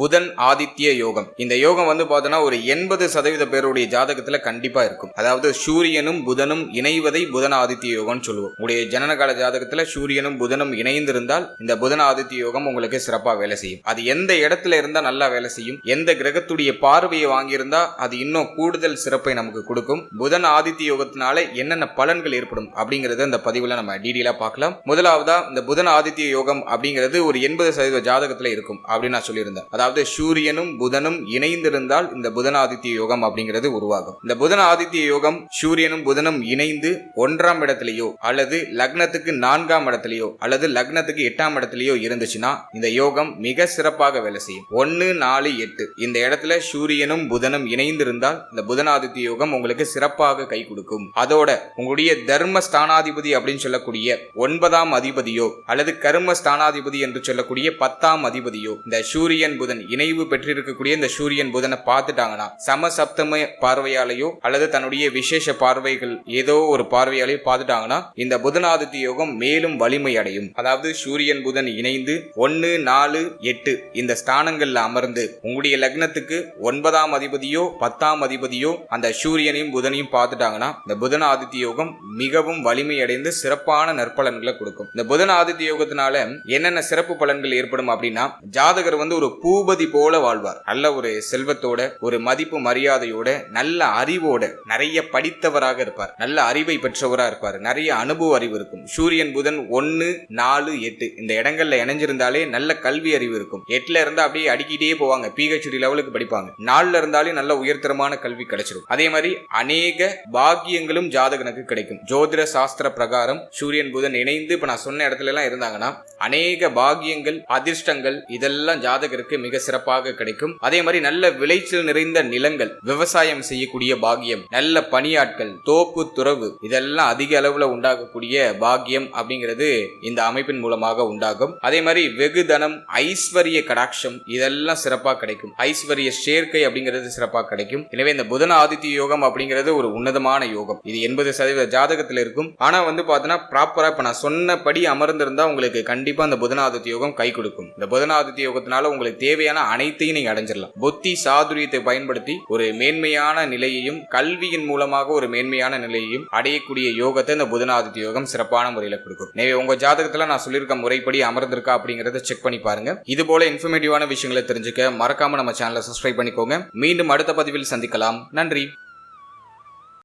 புதன் ஆதித்ய யோகம். இந்த யோகம் வந்து பார்த்தோன்னா ஒரு எண்பது சதவீத பேருடைய ஜாதகத்துல கண்டிப்பா இருக்கும். அதாவது சூரியனும் புதனும் இணைவதை புதன் ஆதித்ய யோகம்னு சொல்லுவோம். உங்களுடைய ஜனனகால ஜாதகத்துல சூரியனும் புதனும் இணைந்திருந்தால் இந்த புதன் ஆதித்ய யோகம் உங்களுக்கு சிறப்பா வேலை செய்யும். அது எந்த இடத்துல இருந்தா நல்லா வேலை செய்யும் எந்த கிரகத்துடைய பார்வையை வாங்கியிருந்தா அது இன்னும் கூடுதல் சிறப்பை நமக்கு கொடுக்கும். புதன் ஆதித்ய யோகத்தினால என்னென்ன பலன்கள் ஏற்படும் அப்படிங்கறத இந்த பதிவுல நம்ம டீடெயிலா பார்க்கலாம். முதலாவதா இந்த புதன் ஆதித்ய யோகம் அப்படிங்கிறது ஒரு எண்பது சதவீத ஜாதகத்துல இருக்கும் அப்படின்னு நான் சொல்லியிருந்தேன். அதாவது சூரியனும் புதனும் இணைந்திருந்தால் இந்த புதனாதித்ய யோகம் அப்படிங்கிறது உருவாகும். இந்த புதன் ஆதித்ய யோகம் சூரியனும் புதனும் இணைந்து ஒன்றாம் இடத்திலேயோ அல்லது லக்னத்துக்கு நான்காம் இடத்திலேயோ அல்லது லக்னத்துக்கு எட்டாம் இடத்திலேயோ இருந்துச்சுன்னா இந்த யோகம் மிக சிறப்பாக வேலை செய்யும். ஒன்னு நாலு எட்டு. இந்த இடத்துல சூரியனும் புதனும் இணைந்திருந்தால் இந்த புதனாதித்ய யோகம் உங்களுக்கு சிறப்பாக கை கொடுக்கும். அதோட உங்களுடைய தர்ம ஸ்தானாதிபதி அப்படின்னு சொல்லக்கூடிய ஒன்பதாம் அதிபதியோ அல்லது கர்ம ஸ்தானாதிபதி என்று சொல்லக்கூடிய பத்தாம் அதிபதியோ இந்த சூரியன் புதன் இணைவு பெற்றிருக்கக்கூடிய இந்த சூரியன் புதனை பார்த்துட்டாங்கன்னா சம சப்தம பார்வையாலேயோ அல்லது தன்னுடைய விசேஷ பார்வைகள் ஏதோ ஒரு பார்வையாலேயோ பார்த்துட்டாங்கன்னா இந்த புதனாதித்ய யோகம் மேலும் வலிமை அடையும். அதாவது சூரியன் புதன் இணைந்து ஒன்னு நாலு எட்டு இந்த ஸ்தானங்கள்ல அமர்ந்து உங்களுடைய லக்னத்துக்கு ஒன்பதாம் அதிபதியோ பத்தாம் அதிபதியோ அந்த சூரியனையும் புதனையும் பார்த்துட்டாங்கன்னா இந்த புதன ஆதித்ய யோகம் மிகவும் வலிமை அடைந்து சிறப்பான நற்பலன்களை கொடுக்கும். இந்த புதன ஆதித்ய யோகத்தினால என்னென்ன சிறப்பு பலன்கள் ஏற்படும் அப்படின்னா ஜாதகர் வந்து ஒரு பூ பூபதி போல வாழ்வார். நல்ல ஒரு செல்வத்தோட ஒரு மதிப்பு மரியாதையோட நல்ல அறிவோட நிறைய படித்தவராக இருப்பார். நல்ல அறிவை பெற்றவராக இருப்பார். நிறைய அனுபவ அறிவு இருக்கும். சூரியன் புதன் ஒன்னு நாலு எட்டு. இந்த இடங்கள்ல இணைஞ்சிருந்தாலே நல்ல கல்வி அறிவு இருக்கும். எட்டுல இருந்தா அப்படியே அடிக்கிட்டே போவாங்க. பிஹெச்டி லெவலுக்கு படிப்பாங்க. நாலுல இருந்தாலே நல்ல உயர்தரமான கல்வி கிடைச்சிடும் அதே மாதிரி அநேக பாக்கியங்களும் ஜாதகனுக்கு கிடைக்கும். ஜோதிட சாஸ்திர பிரகாரம் சூரியன் புதன் இணைந்து இப்ப நான் சொன்ன இடத்துல எல்லாம் இருந்தாங்கன்னா அநேக பாக்கியங்கள் அதிர்ஷ்டங்கள் இதெல்லாம் ஜாதகருக்கு மிக சிறப்பாக கிடைக்கும். அதே மாதிரி நல்ல விளைச்சல் நிறைந்த நிலங்கள் விவசாயம் செய்யக்கூடிய பாக்கியம் நல்ல பணியாட்கள் தோப்பு துறவு இதெல்லாம் அதிக அளவுல உண்டாகக்கூடிய பாக்கியம் அப்படிங்கிறது இந்த அமைப்பின் மூலமாக உண்டாகும். அதே மாதிரி வெகு தனம் ஐஸ்வர்ய கடாட்சம் இதெல்லாம் சிறப்பாக கிடைக்கும். ஐஸ்வர்ய சேர்க்கை அப்படிங்கிறது சிறப்பாக கிடைக்கும். எனவே இந்த புதன ஆதித்ய யோகம் அப்படிங்கிறது ஒரு உன்னதமான யோகம். இது எண்பது சதவீத ஜாதகத்தில் இருக்கும். ஆனா வந்து பார்த்தோன்னா ப்ராப்பரா இப்ப நான் சொன்னபடி அமர்ந்திருந்தா உங்களுக்கு கண்டிப்பா அந்த புதனாதித்ய யோகம் கை கொடுக்கும். இந்த புதனாதித்ய யோகத்தினால உங்களுக்கு தேவை தேவையான அனைத்தையும் நீங்க அடைஞ்சிடலாம் புத்தி சாதுரியத்தை பயன்படுத்தி ஒரு மேன்மையான நிலையையும் கல்வியின் மூலமாக ஒரு மேன்மையான நிலையையும் அடையக்கூடிய யோகத்தை இந்த புதனாதித்ய யோகம் சிறப்பான முறையில கொடுக்கும். எனவே உங்க ஜாதகத்துல நான் சொல்லியிருக்க முறைப்படி அமர்ந்திருக்கா அப்படிங்கறத செக் பண்ணி பாருங்க. இது போல இன்ஃபர்மேட்டிவான விஷயங்களை தெரிஞ்சுக்க மறக்காம நம்ம சேனலை சப்ஸ்கிரைப் பண்ணிக்கோங்க. மீண்டும் அடுத்த பதிவில் சந்திக்கலாம். நன்றி.